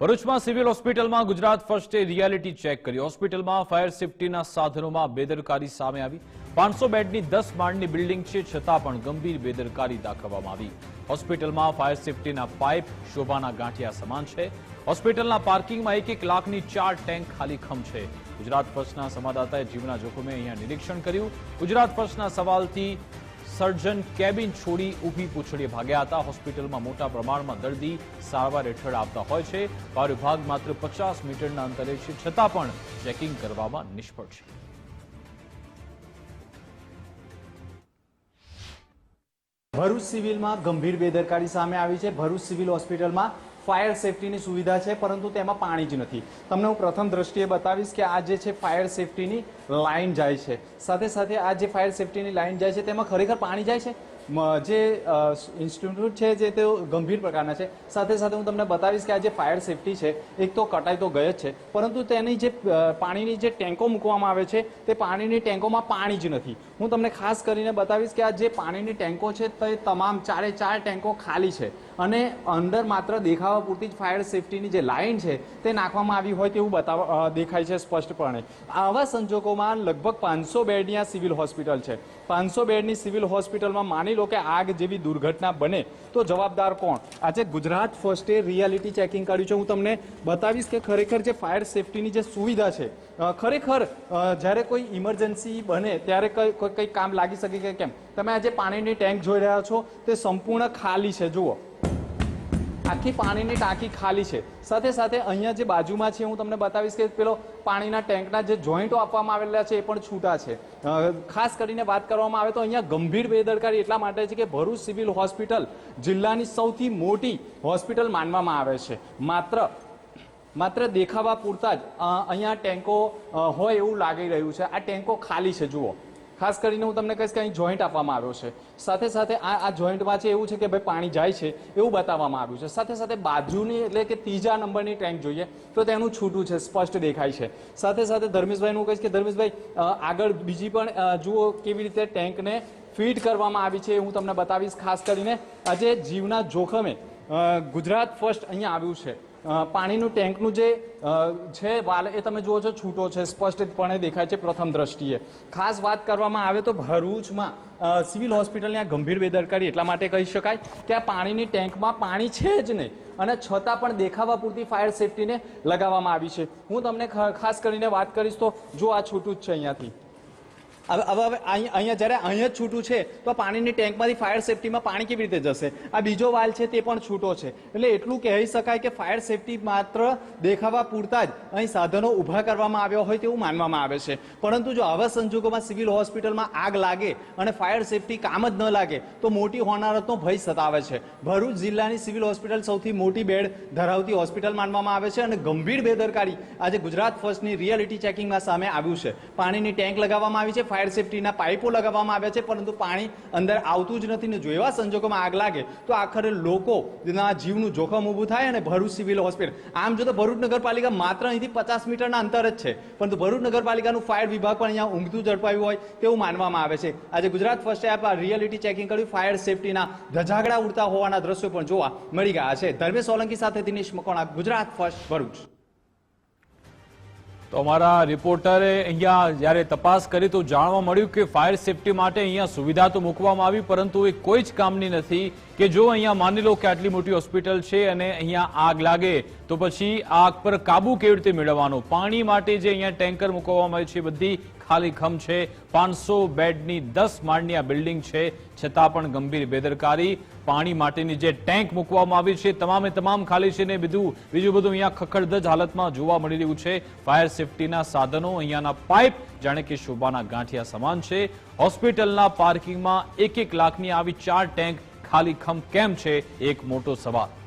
ભરૂચમાં સિવિલ હોસ્પિટલમાં Gujarat ફર્સ્ટે reality check કરી. હોસ્પિટલમાં ફાયર સેફટીના સાધનોમાં બેદરકારી સામે આવી. પાંચસો બેડની દસ માળની બિલ્ડિંગ છે, છતાં પણ ગંભીર બેદરકારી દાખવવામાં આવી. હોસ્પિટલમાં ફાયર સેફટીના પાઇપ, શોભાના ગાંઠિયા સમાન છે. હોસ્પિટલના પાર્કિંગમાં એક એક લાખની ચાર ટેન્ક ખાલી ખમ છે. ગુજરાત ફર્સ્ટના સંવાદદાતાએ જીવના જોખમે અહીંયા નિરીક્ષણ કર્યું. ગુજરાત ફર્સ્ટના સવાલથી સર્જન કેબિન છોડી ઊભી પૂછડીએ ભાગ્યા હતા. હોસ્પિટલમાં મોટા પ્રમાણમાં દર્દી સારવાર હેઠળ આવતા હોય છે. ફાયર વિભાગ માત્ર પચાસ મીટરના અંતરે છે, છતાં પણ ચેકિંગ કરવામાં નિષ્ફળ છે. ભરૂચ સિવિલમાં ગંભીર બેદરકારી સામે આવી છે. ભરૂચ સિવિલ હોસ્પિટલમાં ફાયર સેફટીની સુવિધા છે, પરંતુ તેમાં પાણી જ નથી. તમને હું પ્રથમ દ્રષ્ટિએ બતાવીશ કે આ જે છે ફાયર સેફટીની લાઇન જાય છે. સાથે સાથે આ જે ફાયર સેફટીની લાઇન જાય છે, તેમાં ખરેખર પાણી જાય છે? જે ઇન્સ્ટિટ્યૂટ છે જે તેઓ ગંભીર પ્રકારના છે. સાથે સાથે હું તમને બતાવીશ કે આ જે ફાયર સેફટી છે, એક તો કટાઈ તો ગઈ જ છે, પરંતુ તેની જે પાણીની જે ટેન્કો મૂકવામાં આવે છે, તે પાણીની ટેન્કોમાં પાણી જ નથી. હું તમને ખાસ કરીને બતાવીશ કે આ જે પાણીની ટેન્કો છે, તે તમામ ચારે ચાર ટેન્કો ખાલી છે. અને અંદર માત્ર દેખાવા પૂરતી જ ફાયર સેફટીની જે લાઇન છે, તે નાખવામાં આવી હોય તેવું બતાવ દેખાય છે સ્પષ્ટપણે. આવા સંજોગોમાં લગભગ પાંચસો બેડની આ સિવિલ હોસ્પિટલ છે. પાંચસો બેડની સિવિલ હોસ્પિટલમાં માની લો કે આગ જેવી દુર્ઘટના બને, તો જવાબદાર કોણ? આજે ગુજરાત ફર્સ્ટે રિયાલિટી ચેકિંગ કાઢ્યું છે. હું તમને બતાવીશ કે ખરેખર જે ફાયર સેફટીની જે સુવિધા છે ખરેખર જ્યારે કોઈ ઇમરજન્સી બને, ત્યારે કંઈ કામ લાગી શકે કે કેમ? તમે આજે પાણીની ટેન્ક જોઈ રહ્યા છો, તે સંપૂર્ણ ખાલી છે. જુઓ આખી પાણીની ટાંકી ખાલી છે. સાથે સાથે અહીંયા જે બાજુમાં છે, હું તમને બતાવીશ કે પેલો પાણીના ટેન્કના જે જોઈન્ટો આપવામાં આવેલા છે, એ પણ છૂટા છે. ખાસ કરીને વાત કરવામાં આવે તો અહીંયા ગંભીર બેદરકારી એટલા માટે છે કે ભરૂચ સિવિલ હોસ્પિટલ જિલ્લાની સૌથી મોટી હોસ્પિટલ માનવામાં આવે છે. માત્ર માત્ર દેખાવા પૂરતા જ અહીંયા ટેન્કો હોય એવું લાગી રહ્યું છે. આ ટેન્કો ખાલી છે, જુઓ. ખાસ કરીને હું તમને કહીશ કે અહીં જોઈન્ટ આપવામાં આવ્યો છે. સાથે સાથે આ આ જોઈન્ટમાં છે એવું છે કે ભાઈ પાણી જાય છે, એવું બતાવવામાં આવ્યું છે. સાથે સાથે બાજુની એટલે કે ત્રીજા નંબરની ટેન્ક જોઈએ, તો તેનું છૂટું છે, સ્પષ્ટ દેખાય છે. સાથે સાથે ધર્મેશભાઈનું કહીશ કે ધર્મેશભાઈ આગળ બીજી પણ જુઓ કેવી રીતે ટેન્કને ફીટ કરવામાં આવી છે હું તમને બતાવીશ. ખાસ કરીને આજે જીવના જોખમે ગુજરાત ફર્સ્ટ અહીંયા આવ્યું છે. પાણીનું ટેન્કનું જે છે, વાલ એ તમે જુઓ છો, છૂટો છે, સ્પષ્ટપણે દેખાય છે પ્રથમ દ્રષ્ટિએ. ખાસ વાત કરવામાં આવે તો ભરૂચમાં સિવિલ હોસ્પિટલની આ ગંભીર બેદરકારી એટલા માટે કહી શકાય કે આ પાણીની ટેન્કમાં પાણી છે જ નહીં અને છતાં પણ દેખાવા પૂરતી ફાયર સેફટીને લગાવવામાં આવી છે. હું તમને ખાસ કરીને વાત કરીશ તો જો આ છૂટું જ છે અહીંયાથી. હવે હવે અહીંયા જ્યારે અહીંયા છૂટું છે, તો પાણીની ટેન્કમાંથી ફાયર સેફટીમાં પાણી કેવી રીતે જશે? આ બીજો વાલ છે તે પણ છૂટો છે. એટલે એટલું કહી શકાય કે ફાયર સેફટી માત્ર દેખાવા પૂરતા જ અહીં સાધનો ઊભા કરવામાં આવ્યા હોય તેવું માનવામાં આવે છે. પરંતુ જો આવા સંજોગોમાં સિવિલ હોસ્પિટલમાં આગ લાગે અને ફાયર સેફટી કામ જ ન લાગે, તો મોટી હોનારતનો ભય સતાવે છે. ભરૂચ જિલ્લાની સિવિલ હોસ્પિટલ સૌથી મોટી બેડ ધરાવતી હોસ્પિટલ માનવામાં આવે છે અને ગંભીર બેદરકારી આજે ગુજરાત ફર્સ્ટની રિયાલિટી ચેકિંગમાં સામે આવ્યું છે. પાણીની ટેન્ક લગાવવામાં આવી છે ફાયર સેફટીના પાઇપો લગાવવામાં આવ્યા છે, પરંતુ પાણી અંદર આવતું જ નથી ને જો એવા સંજોગોમાં આગ લાગે, તો આખરે લોકોના જીવનું જોખમ ઊભું થાય અને ભરૂચ સિવિલ હોસ્પિટલ આમ જો તો ભરૂચ નગરપાલિકા માત્ર અહીંથી પચાસ મીટરના અંતર જ છે, પરંતુ ભરૂચ નગરપાલિકાનું ફાયર વિભાગ પણ અહીંયા ઊંઘતું ઝડપાયું હોય તેવું માનવામાં આવે છે. આજે Gujarat first app reality checking કર્યું ફાયર સેફટીના ધજાગડા ઉડતા હોવાના દ્રશ્યો પણ જોવા મળી ગયા છે. ધર્મેશ સોલંકી સાથે દિનેશ મકોણા ગુજરાત ફર્સ્ટ ભરૂચ. તો અમારા રિપોર્ટરે અહીંયા જ્યારે તપાસ કરી તો જાણવા મળ્યું કે ફાયર સેફટી માટે અહીંયા સુવિધા તો મૂકવામાં આવી, પરંતુ એ કોઈ જ કામની નથી. કે જો અહીંયા માની લો કે આટલી મોટી હોસ્પિટલ છે અને અહીંયા આગ લાગે, તો પછી આગ પર કાબુ કેવી રીતે મેળવવાનો? પાણી માટે જે અહીંયા ટેન્કર મૂકવામાં આવે છે બધી ખાલી ખમ છે. પાંચસો બેડની દસ માળની આ બિલ્ડિંગ છે. છતાં પણ ગંભીર બેદરકારી. પાણી માટેની જે ટેન્ક મૂકવામાં આવી છે, તમામે તમામ ખાલી છે ને બીજું બીજું બધું અહીંયા ખખડધજ હાલતમાં જોવા મળી રહ્યું છે. ફાયર સેફટીના સાધનો, અહીંયાના પાઇપ, જાણે કે શોભાના ગાંઠિયા સમાન છે. હોસ્પિટલના પાર્કિંગમાં એક એક લાખની આવી ચાર ટેન્ક ખાલી ખમ કેમ છે? એક મોટો સવાલ.